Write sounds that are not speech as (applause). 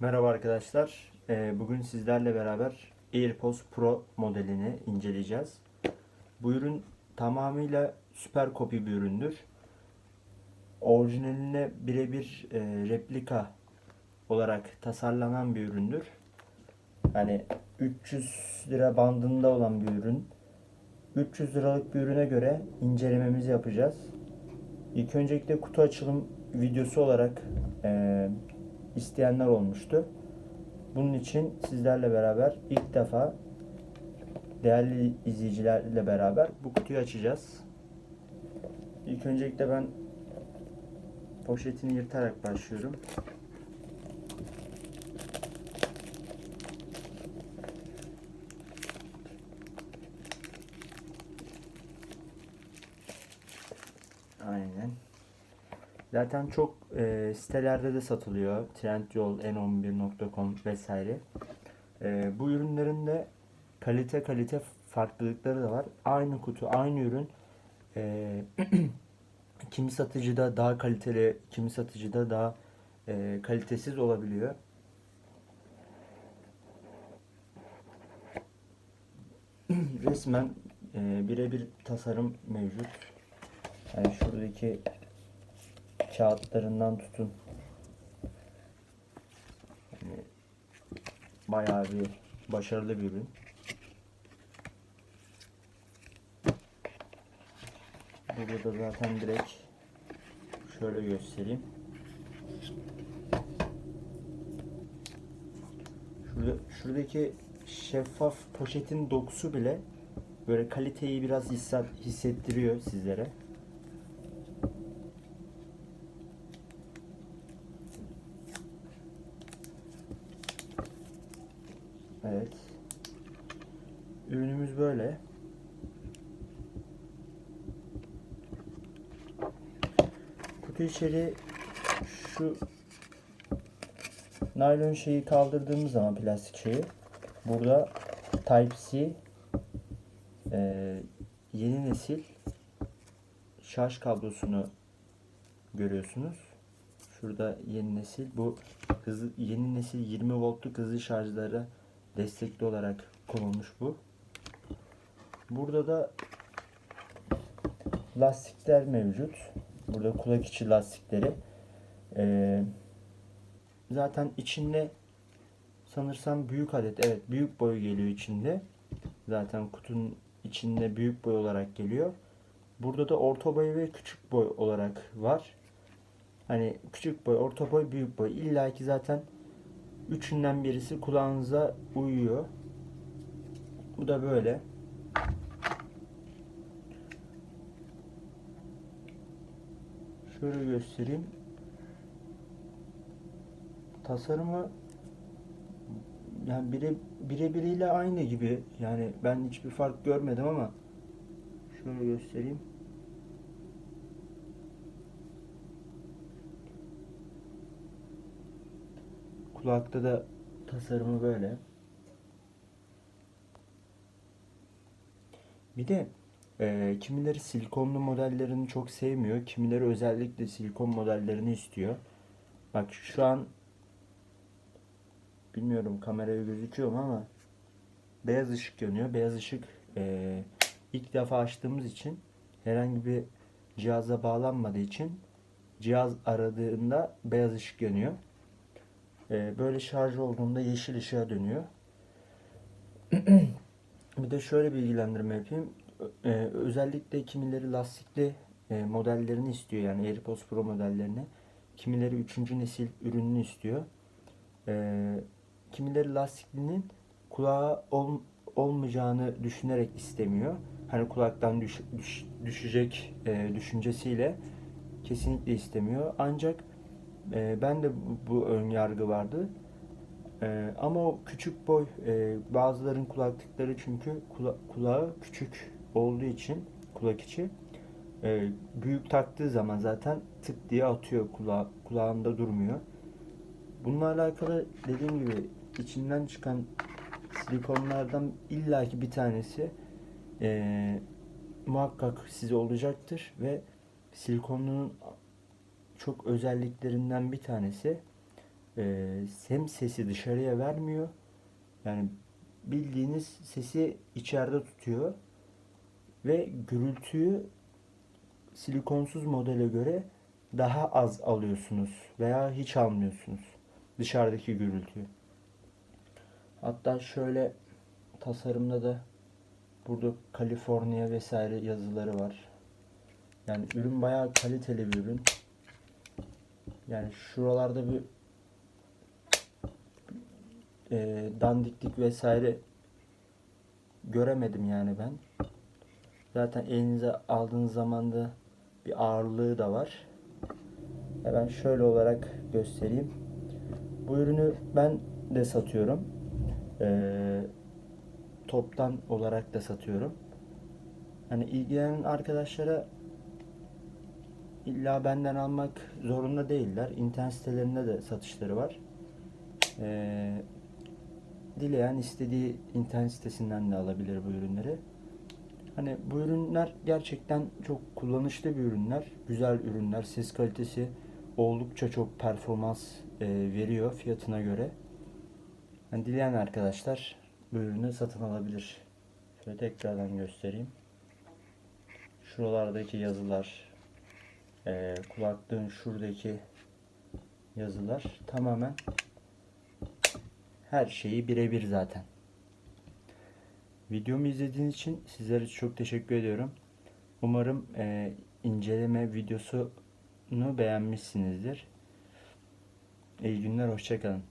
Merhaba arkadaşlar. Ee, Bugün sizlerle beraber AirPods Pro modelini inceleyeceğiz. Bu ürün tamamıyla süper kopi bir üründür. Orijinaline birebir e, replika olarak tasarlanan bir üründür. Yani 300 lira bandında olan bir ürün. 300 liralık bir ürüne göre incelememizi yapacağız. İlk öncelikle kutu açılım videosu olarak e, isteyenler olmuştu. Bunun için sizlerle beraber ilk defa değerli izleyicilerle beraber bu kutuyu açacağız. İlk öncelikle ben poşetini yırtarak başlıyorum. Aynen. Zaten çok e, sitelerde de satılıyor. Trendyol, n11.com vesaire. E, bu ürünlerin de kalite kalite farklılıkları da var. Aynı kutu, aynı ürün. E, (clears throat) kimi satıcıda daha kaliteli, kimi satıcıda daha e, kalitesiz olabiliyor. (clears throat) Resmen e, birebir tasarım mevcut. Yani şuradaki kağıtlarından tutun. Yani bayağı bir başarılı bir ürün. Burada da zaten direkt şöyle göstereyim. Şurada, şuradaki şeffaf poşetin dokusu bile böyle kaliteyi biraz hisset, hissettiriyor sizlere. Evet. Ürünümüz böyle. Kutu içeri şu naylon şeyi kaldırdığımız zaman plastik şeyi burada Type-C e, yeni nesil şarj kablosunu görüyorsunuz. Şurada yeni nesil bu hızlı yeni nesil 20 voltluk hızlı şarjlara destekli olarak konulmuş bu. Burada da lastikler mevcut. Burada kulak içi lastikleri. Ee, zaten içinde sanırsam büyük adet. Evet büyük boy geliyor içinde. Zaten kutunun içinde büyük boy olarak geliyor. Burada da orta boy ve küçük boy olarak var. Hani küçük boy, orta boy, büyük boy. İlla ki zaten üçünden birisi kulağınıza uyuyor. Bu da böyle. Şöyle göstereyim. Tasarımı yani bire birebiriyle aynı gibi. Yani ben hiçbir fark görmedim ama şöyle göstereyim. Kulakta da tasarımı böyle. Bir de e, kimileri silikonlu modellerini çok sevmiyor. Kimileri özellikle silikon modellerini istiyor. Bak şu an bilmiyorum kameraya gözüküyor mu ama beyaz ışık yanıyor. Beyaz ışık e, ilk defa açtığımız için herhangi bir cihaza bağlanmadığı için cihaz aradığında beyaz ışık yanıyor. E, böyle şarj olduğunda yeşil ışığa dönüyor. (clears throat) bir de şöyle bilgilendirme yapayım. E, özellikle kimileri lastikli e, modellerini istiyor yani AirPods Pro modellerini. Kimileri 3. nesil ürününü istiyor. E, kimileri lastiklinin kulağa ol, olmayacağını düşünerek istemiyor. Hani kulaktan düş, düş, düşecek e, düşüncesiyle kesinlikle istemiyor. Ancak e, ben de bu, bu ön yargı vardı. E, ama o küçük boy e, bazıların kulaklıkları çünkü kula, kulağı küçük olduğu için kulak içi e, büyük taktığı zaman zaten tık diye atıyor kula, kulağında durmuyor. Bununla alakalı dediğim gibi içinden çıkan silikonlardan illaki bir tanesi e, muhakkak size olacaktır ve silikonun çok özelliklerinden bir tanesi e, hem sesi dışarıya vermiyor. Yani bildiğiniz sesi içeride tutuyor ve gürültüyü silikonsuz modele göre daha az alıyorsunuz veya hiç almıyorsunuz dışarıdaki gürültüyü. Hatta şöyle tasarımda da burada Kaliforniya vesaire yazıları var. Yani ürün bayağı kaliteli bir ürün. Yani şuralarda bir e, dandiklik vesaire göremedim yani ben. Zaten elinize aldığınız zaman da bir ağırlığı da var. Hemen şöyle olarak göstereyim. Bu ürünü ben de satıyorum. Ee, toptan olarak da satıyorum. Hani ilgilenen arkadaşlara illa benden almak zorunda değiller. İnternet sitelerinde de satışları var. Ee, dileyen istediği internet sitesinden de alabilir bu ürünleri. Hani bu ürünler gerçekten çok kullanışlı bir ürünler. Güzel ürünler. Ses kalitesi oldukça çok performans e, veriyor fiyatına göre. Hani dileyen arkadaşlar bu ürünü satın alabilir. Şöyle tekrardan göstereyim. Şuralardaki yazılar, e, kulaklığın şuradaki yazılar tamamen her şeyi birebir zaten. Videomu izlediğiniz için sizlere çok teşekkür ediyorum. Umarım e, inceleme videosunu beğenmişsinizdir. İyi günler, hoşçakalın.